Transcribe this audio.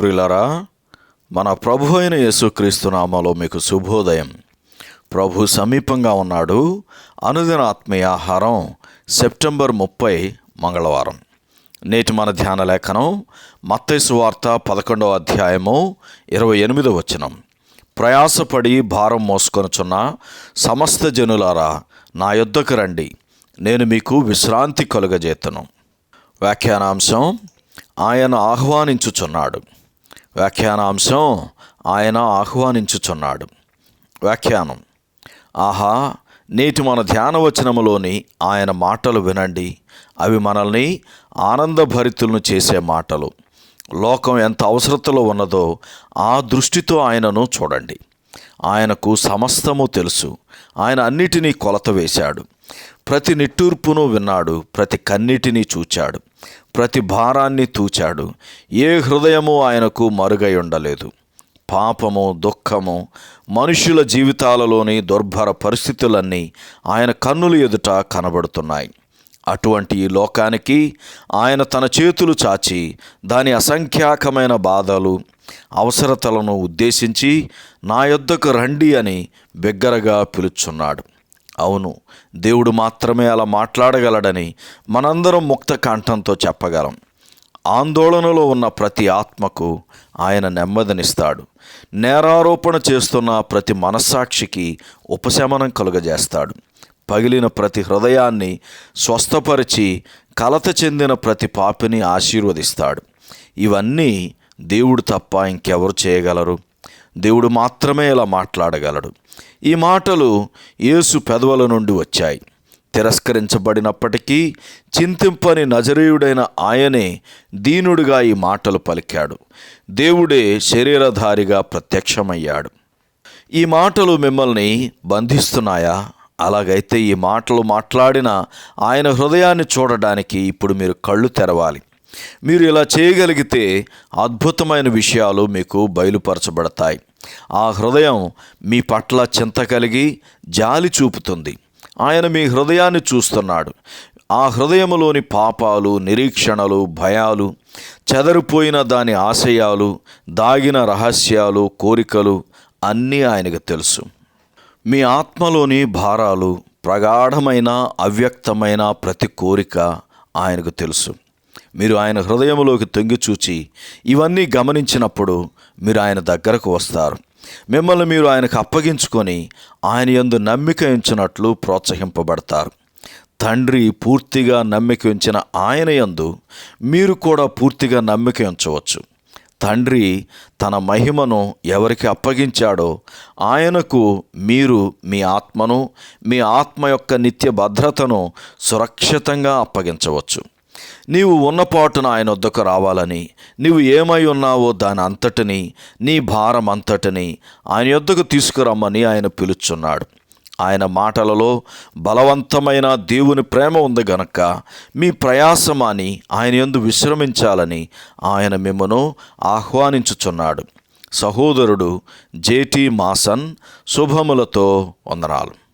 ప్రియులరా మన ప్రభు అయిన యేసుక్రీస్తు నామలో మీకు శుభోదయం. ప్రభు సమీపంగా ఉన్నాడు. అనుదిన ఆత్మీయ ఆహారం సెప్టెంబర్ ముప్పై మంగళవారం. నేటి మన ధ్యాన లేఖనం మత్తైసు వార్త పదకొండవ అధ్యాయము ఇరవై ఎనిమిదో వచనం. ప్రయాసపడి భారం మోసుకొనుచున్న సమస్త జనులారా నా యొద్దకు రండి. నేను మీకు విశ్రాంతి కలుగజేతను. వ్యాఖ్యానాంశం ఆయన ఆహ్వానించుచున్నాడు. వ్యాఖ్యానాంశం ఆయన ఆహ్వానించుచున్నాడు. వ్యాఖ్యానం. ఆహా నేటి మన ధ్యానవచనములోని ఆయన మాటలు వినండి. అవి మనల్ని ఆనందభరితులను చేసే మాటలు. లోకం ఎంత అవసరతలో ఉన్నదో ఆ దృష్టితో ఆయనను చూడండి. ఆయనకు సమస్తము తెలుసు. ఆయన అన్నిటినీ కొలత వేశాడు. ప్రతి నిట్టూర్పును విన్నాడు. ప్రతి కన్నిటినీ చూచాడు. ప్రతి భారాన్ని తూచాడు. ఏ హృదయము ఆయనకు మరుగై ఉండలేదు. పాపము దుఃఖము మనుషుల జీవితాలలోని దుర్భర పరిస్థితులన్నీ ఆయన కన్నుల ఎదుట కనబడుతున్నాయి. అటువంటి ఈ లోకానికి ఆయన తన చేతులు చాచి దాని అసంఖ్యాకమైన బాధలు అవసరతలను ఉద్దేశించి నా యొద్దకు రండి అని బిగ్గరగా పిలుచున్నాడు. అవును దేవుడు మాత్రమే అలా మాట్లాడగలడని మనందరం ముక్త కంఠంతో చెప్పగలం. ఆందోళనలో ఉన్న ప్రతి ఆత్మకు ఆయన నెమ్మదినిస్తాడు. నేరారోపణ చేస్తున్న ప్రతి మనస్సాక్షికి ఉపశమనం కలుగజేస్తాడు. పగిలిన ప్రతి హృదయాన్ని స్వస్థపరిచి కలత చెందిన ప్రతి పాపిని ఆశీర్వదిస్తాడు. ఇవన్నీ దేవుడు తప్ప ఇంకెవరు చేయగలరు? దేవుడు మాత్రమే ఇలా మాట్లాడగలడు. ఈ మాటలు యేసు పెదవుల నుండి వచ్చాయి. తిరస్కరించబడినప్పటికీ చింతింపని నజరీయుడైన ఆయనే దీనుడిగా ఈ మాటలు పలికాడు. దేవుడే శరీరధారిగా ప్రత్యక్షమయ్యాడు. ఈ మాటలు మిమ్మల్ని బంధిస్తున్నాయా? అలాగైతే ఈ మాటలు మాట్లాడిన ఆయన హృదయాన్ని చూడడానికి ఇప్పుడు మీరు కళ్ళు తెరవాలి. మీరు ఇలా చేయగలిగితే అద్భుతమైన విషయాలు మీకు బయలుపరచబడతాయి. ఆ హృదయం మీ పట్ల చింత కలిగి జాలి చూపుతుంది. ఆయన మీ హృదయాన్ని చూస్తున్నాడు. ఆ హృదయములోని పాపాలు నిరీక్షణలు భయాలు చెదరిపోయిన దాని ఆశయాలు దాగిన రహస్యాలు కోరికలు అన్నీ ఆయనకు తెలుసు. మీ ఆత్మలోని భారాలు ప్రగాఢమైన అవ్యక్తమైన ప్రతి కోరిక ఆయనకు తెలుసు. మీరు ఆయన హృదయంలోకి తొంగి చూచి ఇవన్నీ గమనించినప్పుడు మీరు ఆయన దగ్గరకు వస్తారు. మిమ్మల్ని మీరు ఆయనకు అప్పగించుకొని ఆయన యందు నమ్మిక ఉంచినట్లు ప్రోత్సహింపబడతారు. తండ్రి పూర్తిగా నమ్మిక ఉంచిన ఆయన యందు మీరు కూడా పూర్తిగా నమ్మిక ఉంచవచ్చు. తండ్రి తన మహిమను ఎవరికి అప్పగించాడో ఆయనకు మీరు మీ ఆత్మను మీ ఆత్మ యొక్క నిత్య భద్రతను సురక్షితంగా అప్పగించవచ్చు. నీవు ఉన్నపాటున ఆయన వద్దకు రావాలని నీవు ఏమై ఉన్నావో దాని అంతటిని నీ భారం అంతటిని ఆయన యొద్దకు తీసుకురమ్మని ఆయన పిలుచున్నాడు. ఆయన మాటలలో బలవంతమైన దేవుని ప్రేమ ఉంది గనక మీ ప్రయాసమాని ఆయన ఎందు విశ్రమించాలని ఆయన మిమ్మను ఆహ్వానించుచున్నాడు. సహోదరుడు జేటీ మాసన్ శుభములతో వందనాలు.